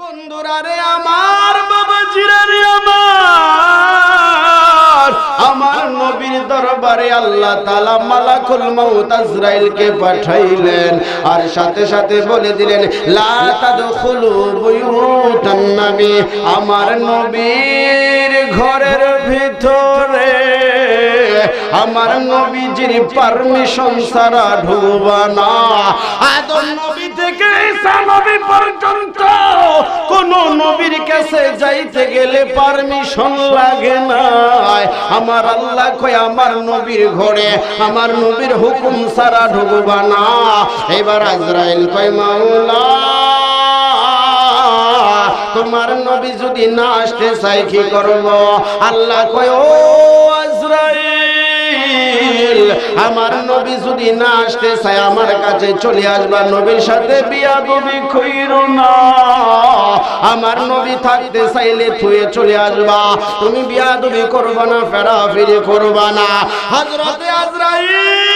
বন্ধুরা রে আমার বাবা জিরারে আমার। আমার নবীর দরবারে আল্লাহ তাআলা মালাকুল মাউত আজরাইলকে পাঠাইলেন আর সাথে সাথে বলে দিলেন, লা তাদখুলু বুয়ুতান নবী আমার নবীর ঘরের ভিতরে আমার নবীজির পারমিশন ছাড়া ঢুকবা না। আদম নবী থেকে ঈসা নবী পর্যন্ত কোন নবীর কাছে যাইতে গেলে পারমিশন লাগে না। আমার আল্লাহ কয়, আমার নবীর ঘরে, আমার নবীর হুকুম ছাড়া ঢুকবা না। এবার আজরাইল কয়, মাওলা, তোমার নবী যদি না আসতে চাই কি করব? আল্লাহ কয়, ও আজরাইল আমার নবী যদি না আসতে চায়, আমার কাছে চলে আসবা নবীর সাথে বিয়া তুমি কইর না। আমার নবী থাকতে চাইলে থুয়ে চলে আসবা। তুমি বিয়া দুবি করবা না ফেরা ফিরে করবা না। হজরতে আজরাইল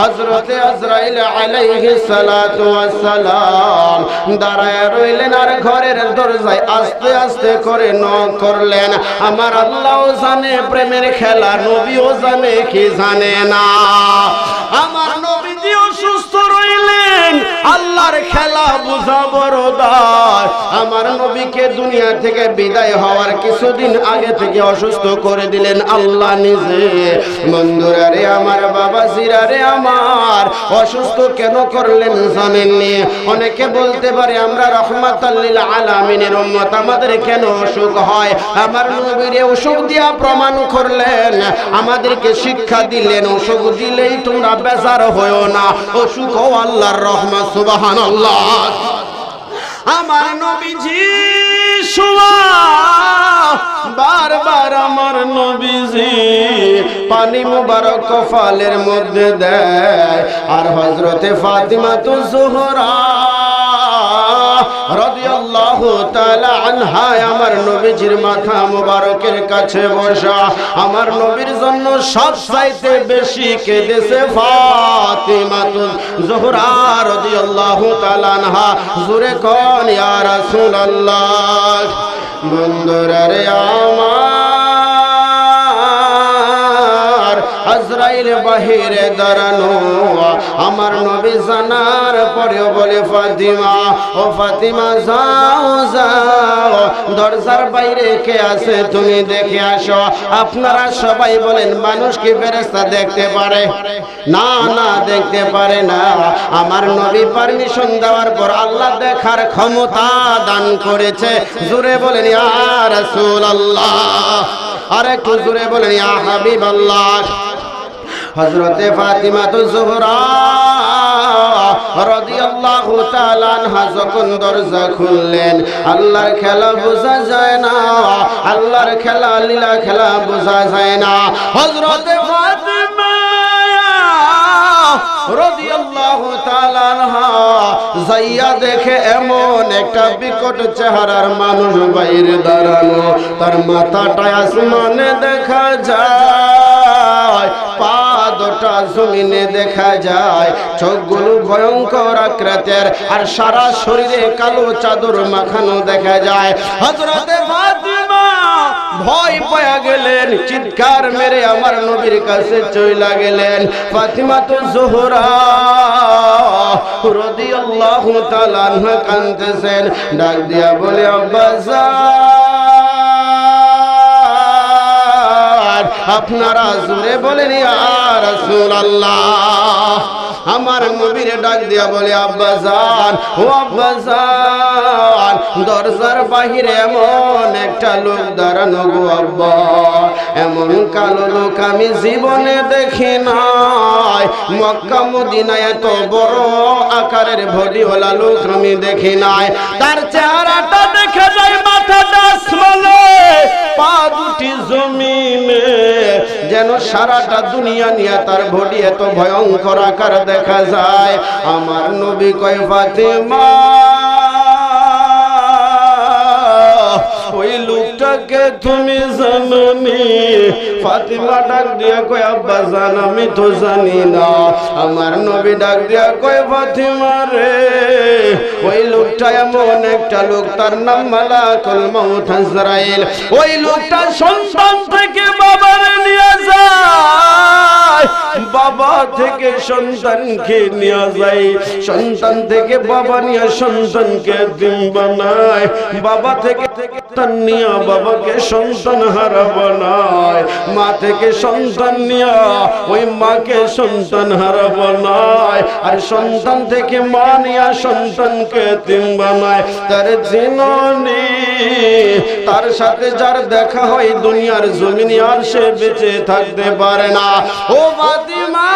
হজরতে আজরাইল আলাইহি সালাতু ওয়াসসালাম দাঁড়ায় রইলেন আর ঘরের দরজায় আস্তে আস্তে করে নক করলেন। আমার আল্লাহও জানে, প্রেমের খেলা, নবীও জানে, কি জানে না। আমার আল্লাহর খেলা বুঝা বড় আমার নবীকে দুনিয়া থেকে বিদায় হওয়ার কিছুদিন আগে থেকে অসুস্থ করে দিলেন আল্লাহ নিজে। বন্ধুরা রে আমার বাবা জিরারে আমার, অসুস্থ কেন করলেন জানেননি? অনেকে বলতে পারে আমরা রহমাতাল্লিল আলামিনের উম্মত, আমাদের কেন অসুখ হয়? আমার নবীর অসুখ দিয়া প্রমাণ করলেন, আমাদেরকে শিক্ষা দিলেন, অসুখ দিলেই তোমরা বেজার হয়েও না। অসুখ ও আল্লাহর রহমত। সুবহানাল্লাহ। আমার নবীজি শুয়া বারবার আমার নবীজি পানি মুবারক কফালের মধ্যে দেয়। আর হজরতে ফাতিমা তো জোহরা আমার নবীজির মাথা মোবারকের কাছে বসা। আমার নবীর জন্য সব চাইতে বেশি কেঁদেছে ফাতিমা তো জোহরা রাদিয়াল্লাহু তাআলা আনহা। রে আমার আজরাইল বাহিরে দাঁড়ানো। আমার নবী জানার পরেও বলে, ফাতিমা, ও ফাতিমা, যাও যাও। দরজার বাইরে কে আছে তুমি দেখে আসো। আপনারা সবাই বলেন, মানুষ কি ফেরেশতা দেখতে পারে? না না, দেখতে পারে না। আমার নবী পারমিশন দেওয়ার পর আল্লাহ দেখার ক্ষমতা দান করেছে। জুড়ে বলেন, ইয়া রাসূলুল্লাহ। আর একটু জুড়ে বলেন, ইয়া হাবিবাল্লাহ। হজরতে ফাতিমা তো জোহরা রাদিয়াল্লাহু তাআলা আনহা যখন দরজা খুললেন, আল্লাহর খেলা বোঝা যায় না, আল্লাহর খেলা, লীলা খেলা বোঝা যায় না। হযরতে ফাতিমা যাইয়া দেখে এমন একটা বিকট চেহারার মানুষ বাইরে দাঁড়ানো তার মাথাটা আসমানে দেখা যায়। দুটা জমিনে দেখা যায়। চোখগুলো ভয়ঙ্কর আকৃতের আর সারা শরীরে কালো চাদর মাখানো দেখা যায়। ফাতিমা ভয় পায়া গেলেন, চিৎকার মেরে আমার নবীর কাছে চইলা গেলেন। ফাতিমা তো জোহরা রাদিয়াল্লাহু তাআলা আনহা কাঁদতেছেন, ডাক দিয়া বলে আব্বাসা আপনারা জুড়ে বলেন আমার নবীরে ডাক দিয়া বলে আব্বাজান ও আব্বাজান দরজার বাহিরে এমন একটা লোক দাঁড়ানো গো আব্বা। এমন কালো লোক আমি জীবনে দেখি নাই। মক্কা, মদিনায় এত বড় আকারের ভডিওয়ালা লোক আমি দেখি নাই। তার চেহারাটা দেখে যায়, মাথাটা আসমানে। পা দুটি জমিনে, যেন সারাটা দুনিয়া নিয়ে তার ঘটি এত ভয়ঙ্কর আকার দেখা যায়। আমার নবী কয়, ফাতেমা লোকটাকে তুমি জাননি। ফাতিমা ডাক দিয়া কয়, আব্বা জান, আমি তো জানি না। আমার নবী ডাক দিয়া কয়, ফাতিমা রে, ওই লোকটা এমন একটা লোক, তার নাম মালাকুল মাউত হাজরাইল ওই লোকটা সন্তান থেকে বাবার নিয়ে যায়। বাবা থেকে সন্তানকে নিয়ে যায়। সন্তান থেকে বাবা নিয়ে সন্তানকে দিন বানায়। বাবা থেকে সন্তান নিয়ে বাবাকে সন্তান হারা বানায় মা থেকে সন্তান নিয়ে ওই মাকে সন্তান হারা বানায় আর সন্তান থেকে মা নিয়া সন্তানকে তিন বানায়। তার জিননি তার সাথে যার দেখা হয় দুনিয়ার জমিনে আর সে বেঁচে থাকতে পারে না। ও ফাতিমা!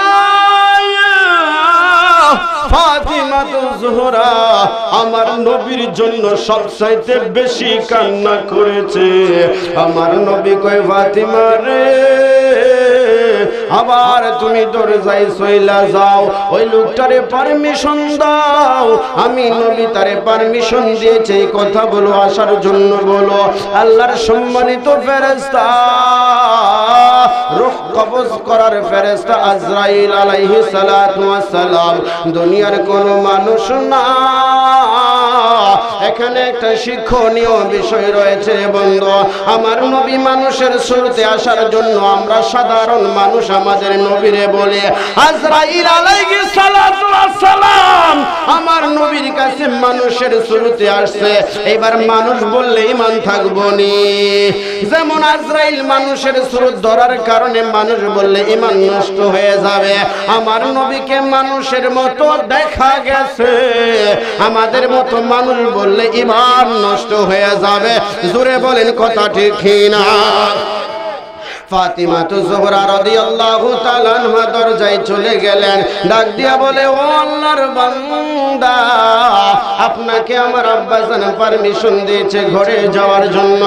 ফাতিমা জোহরা আমার নবীর জন্য সবচাইতে বেশি কান্না করেছে। আমার নবী কয় ফাতিমা রে আবার তুমি দরজায় সইলা যাও। ওই লোকটারে পারমিশন দাও। আমি নবী তারে পারমিশন দিয়েছে কথা বলো আসার জন্য বলো। আল্লাহর সম্মানিত ফেরেস্তা রূহ কবজ করার ফেরেস্তা আজরাইল আলাইহিস সালাতু ওয়াস সালাম দুনিয়ার কোন মানুষ না। এখানে একটা শিক্ষণীয় বিষয় রয়েছে বন্ধু। আমার নবী মানুষের শুরুতে আসার জন্য আমরা সাধারণ মানুষ আমাদের নবীরে বলে, আজরাইল আলাইহিস সালাতু সালাম আমার নবীর কাছে মানুষের শুরুতে আসছে। এবার মানুষ বললে ইমান থাকব নি। যেমন আজরাইল মানুষের শুরুত ধরার কারণে মানুষ বললে ইমান নষ্ট হয়ে যাবে। আমার নবীকে মানুষের মতো দেখা গেছে। আমাদের মতো মানুষ বললে ইমান নষ্ট হয়ে যাবে। জোরে বলেন কথা ঠিক না চলে গেলেন। ডাক দিয়া বলে আপনাকে আমার আব্বা পারমিশন দিয়েছে ঘরে যাওয়ার জন্য।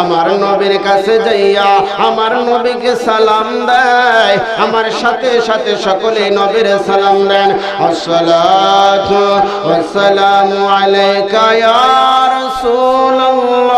আমার নবীর কাছে যাইয়া আমার নবীকে সালাম দেয়। আমার সাথে সাথে সকলে নবীর সালাম দেন। আসসালাতু আলাইকা ইয়া রাসূলুল্লাহ।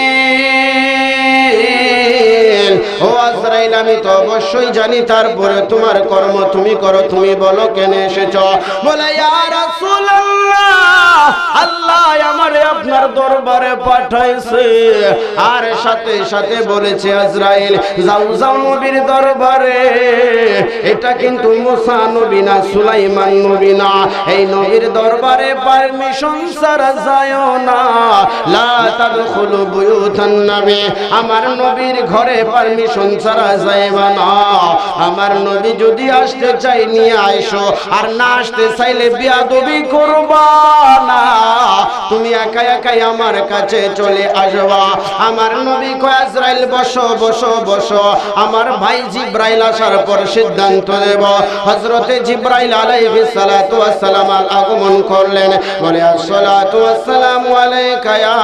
ও আজরাইল, আমি তো অবশ্যই জানি তারপরে তোমার কর্ম তুমি করো, তুমি বলো কেন এসেছ? বলে, ইয়া রাসূলুল্লাহ! দরবারে পাঠাইছে। আর সাথে সাথে বলেছে, আজরাইল, যাও যাও নবীর দরবারে। এটা কিন্তু মুসা নবী না, সুলাইমান নবী না। এই নবীর দরবারে পারমিশন ছাড়া যায় না। লা তাদখুলু বুয়ুতান নবী, আমার নবীর ঘরে পারমিশন ছাড়া যাইবা না। আমার নবী যদি আসতে চাই নিয়ে আইসো। আর না আসতে চাইলে বিয়াদবি করবা না। তুমি একা একাই আমার কাছে চলে আসবা। আমার নবী কয়, আজরাইল, বসো বসো বসো। আমার ভাই জিব্রাইল আসার পর সিদ্ধান্ত দেব হযরতে জিব্রাইল আলাইহিস সালাতু ওয়াস সালাম আগমন করলেন। বলে, আসসালাতু ওয়াস সালামু আলাইকা ইয়া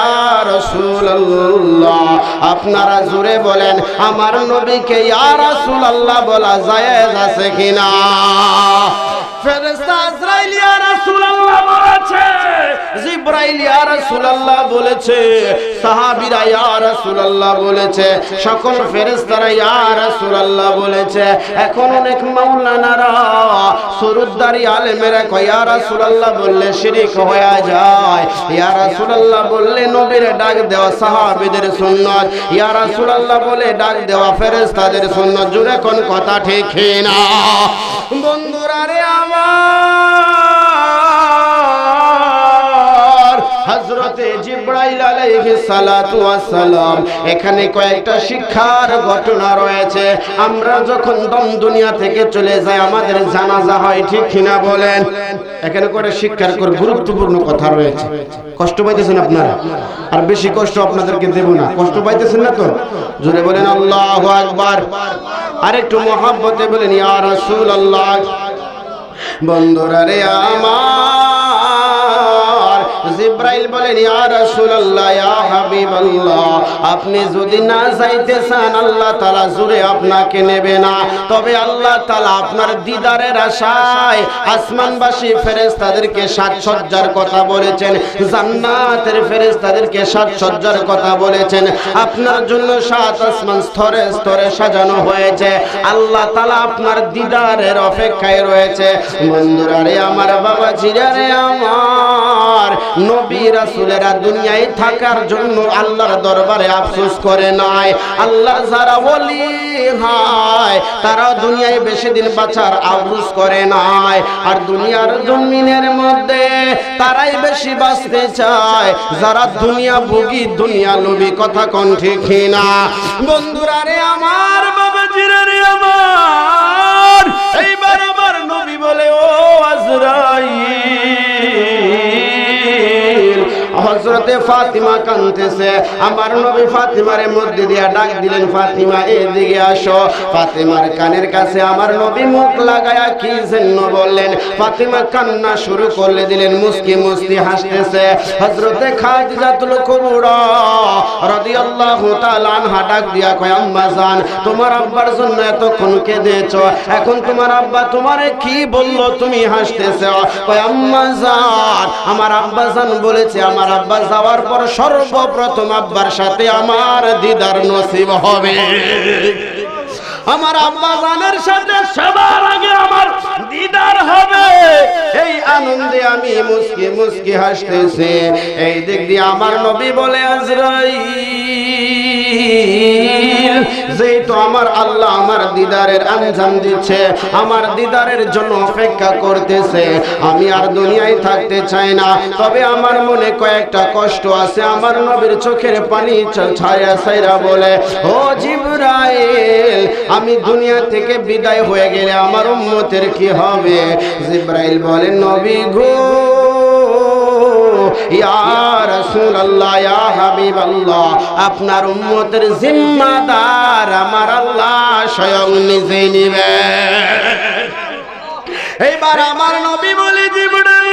রাসূলুল্লাহ। আপনারা জুড়ে বলেন, আমার নবীকে ইয়া রাসূলুল্লাহ বলা জায়েজ আছে কিনা? ফেরেশতা আজরাইল, ইয়া রাসূলুল্লাহ বলেছে, জিব্রাইল, ইয়া রাসূলুল্লাহ বলেছে, সাহাবীরা, ইয়া রাসূলুল্লাহ বলেছে, সকল ফেরেশতারা, ইয়া রাসূলুল্লাহ বলেছে। এখন অনেক মাওলানারা, সুরুদ্দারি আলেমেরা কয়, ইয়া রাসূলুল্লাহ বললে শিরিক হয়ে যায়। ইয়া রাসূলুল্লাহ বললে নবীর ডাক দেওয়া সাহাবীদের সুন্নাত। ইয়া রাসূলুল্লাহ বলে ডাক দেওয়া ফেরেশতাদের সুন্নাত। জুড়ে কোন কথা ঠিক না বন্ধুরা রে আমার। এখানে কয়েকটা শিক্ষার ঘটনা রয়েছে। আমরা যখন দম দুনিয়া থেকে চলে যাই, আমাদের জানাজা হয়, ঠিক কিনা বলেন? এখানে করে শিক্ষার কর গুরুত্বপূর্ণ কথা রয়েছে। কষ্ট পাইতেছেন আপনারা? আর বেশি কষ্ট আপনাদেরকে দেব না। কষ্ট পাইতেছেন না তো? জোরে বলেন, আল্লাহু আকবার। আরেকটু মহাব্বতে বলেন, ইয়া রাসূলুল্লাহ। বন্ধুরা রে, আমার জিব্রাইল বলেন, ইয়া রাসূলুল্লাহ, ইয়া হাবিবাল্লাহ, আপনি যদি না যাইতে চান, আল্লাহ তাআলা জুড়ে আপনাকে নেবে না। তবে আল্লাহ তাআলা আপনার দিদারের আশায় আসমানবাসী ফেরেশতাদেরকে সাজসজ্জার কথা বলেছেন, জান্নাতের ফেরেশতাদেরকে সাজসজ্জার কথা বলেছেন। আপনার জন্য সাত আসমান স্তরে স্তরে সাজানো হয়েছে। আল্লাহ তাআলা আপনার দিদারের অপেক্ষায় রয়েছে। বন্ধুরা রে, আমার বাবা রে, আমার নবী দুনিয়ায় থাকার জন্য আল্লাহর দরবারে আফসোস করে নাই। আল্লাহ যারা দুনিয়ায় বেশি দিন করে নাই। আর দুনিয়ার মধ্যে তারাই বেশি বাঁচতে চায়। যারা দুনিয়া ভুগি, দুনিয়া লোভী, কথা কোন ঠিক না বন্ধুরা রে আমার বাবা আমার, এইবার আমার নবী বলে, ও আজরাইল হজরতে ফাতিমা কানতেছে আমার নবী ফাতিমার মধ্যে দিয়া ডাক দিলেন, ফাতিমা, এদিকে আসো। ফাতিমার কানের কাছে আমার নবী মুখ লাগায়া কি জন্য বললেন। ফাতিমা কান্না শুরু করলে দিলেন, মুস্কি মুস্কি হাসতেছে। হজরতে খাদিজাতুল কুবরা রাদিয়াল্লাহু তাআলা আনহা ডাক দিয়া কয়, আম্মা জান, তোমার আব্বার জন্য এতক্ষণ কেঁদেছো। এখন তোমার আব্বা তোমারে কি বলল তুমি হাসতেছো? কয়, আম্মা জান, আমার আব্বা জান বলেছে, আমার আব্বা যাওয়ার পর সর্বপ্রথম আব্বার সাথে আমার দিদার নসিব হবে। আমার আব্বা জানের সাথে সবার আগে আমার দিদার হবে। এই আনন্দে আমি মুস্কি মুস্কি হাসতেছি। এই দিক দিয়ে আমার নবী বলে, আজরাইল, যেহেতু আমার আল্লাহ আমার দিদারের দিচ্ছে, আমার দিদারের জন্য অপেক্ষা করতেছে, আমি আর দুনিয়ায় থাকতে চাই না। তবে আমার মনে কয়েকটা কষ্ট আছে। আমার নবীর চোখের পানি ছায়া ছাইরা বলে, ও জিব্রাইল আমি দুনিয়া থেকে বিদায় হয়ে গেলে আমার উম্মতের কি হবে? জিব্রাইল বলেন, নবী হাবিবাল্লাহ, আপনার উম্মতের জিম্মাদার আমার আল্লাহ স্বয়ং নিজে নিবে এইবার আমার নবী বলে, জিবরাইল,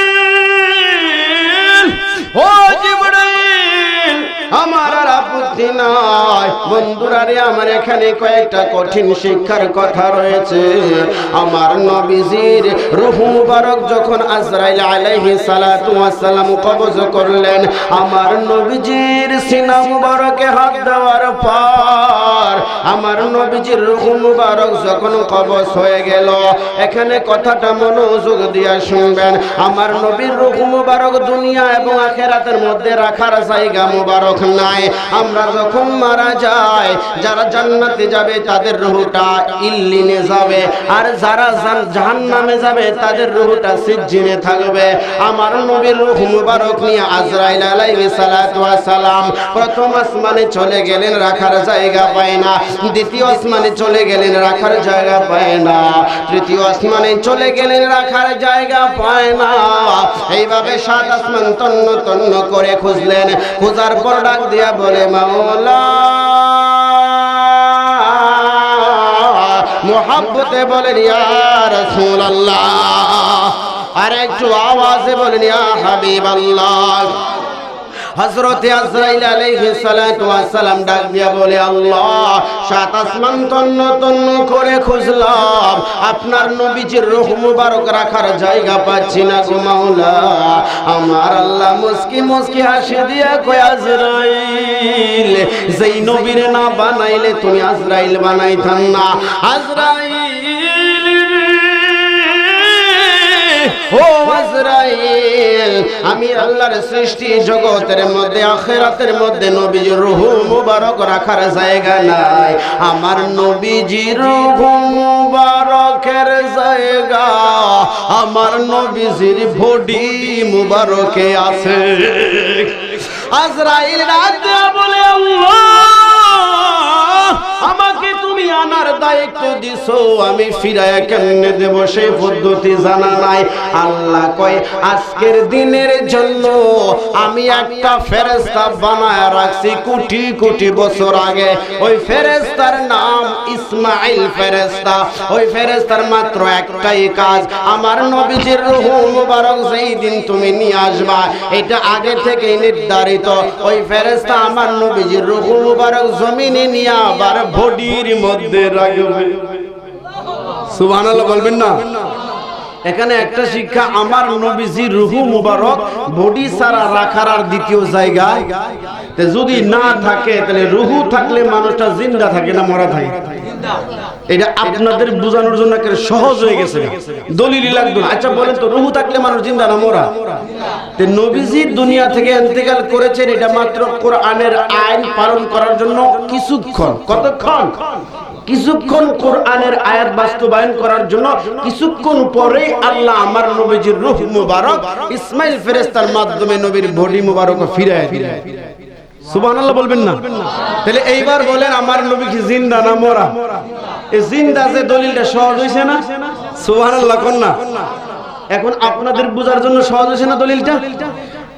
ও জিবরাইল আমার আর আপত্তি নাই। বন্ধুরা রে, আমার এখানে কয়েকটা কঠিন শিক্ষার কথা রয়েছে। আমার নবীজির রূহ মুবারক যখন আলাইহি কবজ করলেন, আমার নবীজির সিনা মুবারকে হাত দেওয়ার পর আমার নবীজির রূহ মুবারক যখন কবজ হয়ে গেল, এখানে কথাটা মনোযোগ দিয়া শুনবেন। আমার নবীর রূহ মুবারক দুনিয়া এবং আখেরাতের মধ্যে রাখার জায়গা মুবারক নাই, আমরা যখন মারা যাই, যারা জান্নাতে যাবে তাদের রুহুটা ইল্লিনে যাবে, আর যারা জাহান্নামে যাবে তাদের রুহুটা সিজ্জিনে থাকবে। আমার নবীর রূহ মুবারক নিয়ে আজরাইল আলাইহিস সালাতু ওয়াস সালাম প্রথম আসমানে চলে গেলেন, রাখার জায়গা পায় না। দ্বিতীয় আসমানে চলে গেলেন, রাখার জায়গা পায় না। তৃতীয় আসমানে চলে গেলেন, রাখার জায়গা পায় না। এইভাবে সাত আসমান তন্ন তন্ন করে খুঁজলেন। খোঁজার পর ডাক দিয়া বলে, মাওলা, মোহাব্বতে বলেন, ইয়া রাসূলুল্লাহ। আর একটু আওয়াজে বলেন, ইয়া হাবিবাল্লাহ। হযরতে আজরাইল আলাইহিস সালাতু ওয়াস সালাম ডাক দিয়া বলে, আল্লাহ, সাত আসমান তন্ন তন্ন করে খুঁজলাম। আপনার নবীজির রূহ মুবারক রাখার জায়গা পাচ্ছি না গো মাওলা। আমার আল্লাহ মুসকি মুসকি হাসি দিয়া কয়, আজরাইল, যেই নবীর না বানাইলে তুমি আজরাইল বানাইতাম না। আজরাইল ও আজরাইল আমি আল্লাহর সৃষ্টি জগতের মধ্যে আখেরাতের মধ্যে নবীজির রূহ মুবারক রাখার জায়গা নাই। আমার নবীজির রূহ মুবারকের জায়গা আমার নবীজির বডি মুবারকে আছে। আজরাইল রাতে বলে আল্লাহ! দিছো, আমি ফিরায় কেমনে দেব সেই পদ্ধতি জানা নাই। আল্লাহ কয়, আজকের দিনের জন্য আমি একটা ফেরেস্তা বানায় রাখছি কোটি কোটি বছর আগে। ওই ফেরেস্তার নাম ইসমাইল ফেরেস্তা ওই ফেরেস্তার মাত্র একটাই কাজ, আমার নবীজির রুহ মুবারক যেই দিন তুমি নিয়ে আসবা, এটা আগে থেকেই নির্ধারিত। ওই ফেরেস্তা আমার নবীজির রুহ মুবারক জমিনে নিয়ে আবার বডির মধ্যে রাখবে। বলবেন না? এখানে একটা শিক্ষা, আমার রুহু মুবারক বডি সারা রাখার আর দ্বিতীয় যদি না থাকে, তাহলে রুহু থাকলে মানুষটা জিন্দা থাকে না মরা থাকে? এটা আপনাদের বোঝানোর জন্য সহজ হয়ে গেছে। দলিল লাগবে। আচ্ছা বলেন তো, রুহু থাকলে মানুষ জিন্দা না মরা? নবীজি দুনিয়া থেকে ইন্তেকাল করেছেন, এটা মাত্র কোরআনের আইন পালন করার জন্য কিছুক্ষণ। কতক্ষণ? কিছুক্ষণ কোরআনের আয়াত বাস্তবায়ন করার জন্য, কিছুক্ষণ পরে আল্লাহ আমার নবীজির রূহ মুবারক ইসমাইল ফেরেস্তার মাধ্যমে নবীর বডি মুবারক ফিরায় সুবহানাল্লাহ বলবেন না? তাহলে এইবার আমার নবী জিন্দা মরা? জিন্দা দলিলটা সহজ না? না। এখন আপনাদের জন্য সহজ না দলিলটা?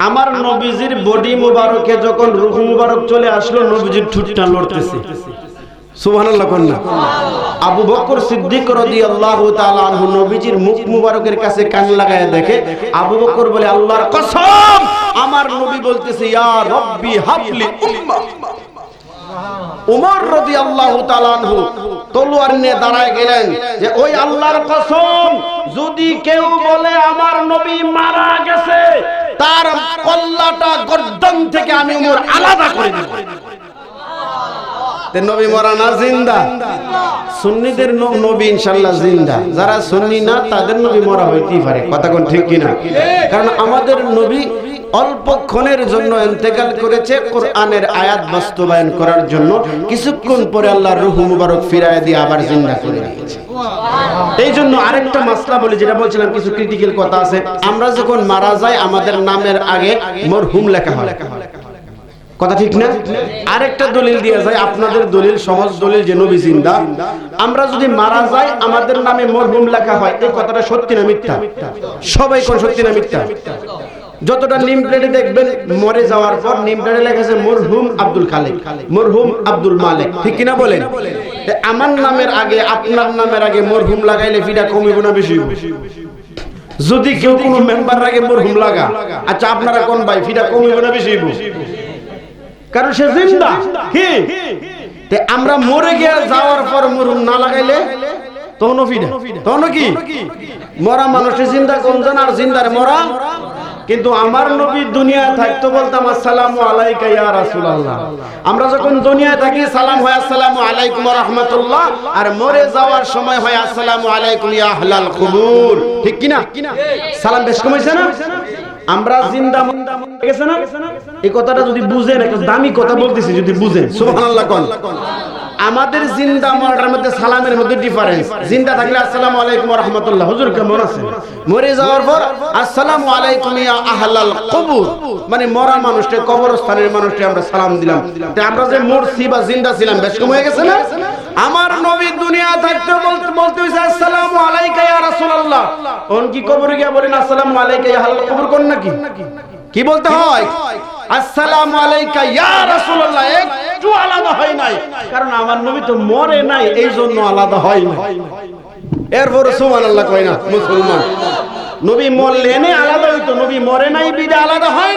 আমার নবীজির বডি মুবারকে যখন রুহ মুবারক চলে আসলো, নবীজির ঠুটটা লড়তেছে। সুবহানাল্লাহ কোন না। আবু বকর সিদ্দিক রাদিয়াল্লাহু তাআলা আনহু নবীজির মুখ মুবারকের কাছে কান লাগায় দেখে আবু বকর বলে আল্লাহর কসম আমার নবী বলতেছে ইয়া রব্বি হাবলি উম্মা। উমর রাদিয়াল্লাহু তাআলা আনহু তলোয়ার নিয়ে দাঁড়ায় গেলেন যে ওই আল্লাহর কসম যদি কেউ বলে আমার নবী মারা গেছে তার কল্লাটা গর্দন থেকে আমি উমর আলাদা করে দেব। আয়াত বাস্তবায়ন করার জন্য। কিছুক্ষণ পরে আল্লাহর রুহ মুবারক ফিরায় দিয়ে আবার জিন্দা করে দিয়েছে। এই জন্য আরেকটা মাসলা বলি, যেটা বলছিলাম, কিছু ক্রিটিক্যাল কথা আছে। আমরা যখন মারা যাই, আমাদের নামের আগে মরহুম লেখা হয়। কথা ঠিক না? আরেকটা দলিল দিয়ে যায়, আপনাদের দলিল সহজ দলিল যে নবী জিন্দা। আমরা যদি মারা যাই, আমাদের নামে মরহুম লেখা হয়। এই কথাটা সত্যি না মিথ্যা? সবাই কোন সত্যি না মিথ্যা? যতটা নিম প্লেটে দেখবেন, মরে যাওয়ার পর নিম প্লেটে লেখা আছে, মরহুম আব্দুল খালেক, মরহুম আব্দুল মালিক। ঠিক কিনা বলেন? আমার নামের আগে, আপনার নামের আগে মরহুম লাগাইলে ফিটা কমিব না বেশি যদি কেউ কোনো মেম্বার আগে মরহুম লাগা আচ্ছা আপনারা কোন ভাই ফিটা কমিব না বেশি? কারণ সে জিন্দা। কি তে আমরা মরে গিয়ে যাওয়ার পর মরুম না লাগাইলে তখন ফিডা তখন কি? মরা মানুষের চিন্তা কোন জন আর জিন্দার মরা। কিন্তু আমার নবী দুনিয়ায় থাকতো বলতাম আসসালামু আলাইকা ইয়া রাসূলুল্লাহ। আমরা যখন দুনিয়ায় থাকি সালাম হয় আসসালামু আলাইকুম ওয়া রাহমাতুল্লাহ। আর মরে যাওয়ার সময় হয় আসসালামু আলাইকুম ইয়া আহলাল কুবুর। ঠিক কি না সালাম বেশ কমাইছে না? আমরা জিন্দা মুন্দা হয়ে গেছে না? এই কথাটা যদি বুঝেন একটা দামি কথা বলতেছি যদি বুঝেন। সুবহানাল্লাহ কোন। আমাদের জিন্দা মরার মধ্যে সালামের মধ্যে ডিফারেন্স জিন্দা থাকলে আসসালামু আলাইকুম ওয়া রাহমাতুল্লাহ। হুজুর কেমন আছেন? মরে যাওয়ার পর আসসালামু আলাইকুম ইয়া আহলাল কবর। মানে মরা মানুষকে কবরস্থানের মানুষকে আমরা সালাম দিলাম। তা আমরা যে মরছি বা জিন্দা ছিলাম বেশ কম হয়ে গেছে না? আমার নবী দুনিয়া থাকতে বলতে বলতে হইছে আসসালামু আলাইকা ইয়া রাসূলুল্লাহ। ওন কি কবরে গিয়া বলেন আসসালামু আলাইকা ইয়া আহলাল কবর? কোন নাকি? কি বলতে হয়? আসসালামু আলাইকা ইয়া রাসূলুল্লাহ। একটু আলাদা হয় নাই। কারণ আমার নবী তো মরে নাই এইজন্য আলাদা হয় না এরপরে সুবহানাল্লাহ কয় না মুসলমান। নবী মরলেনে আলাদা হইতো নবী মরে নাই বিদে আলাদা হয়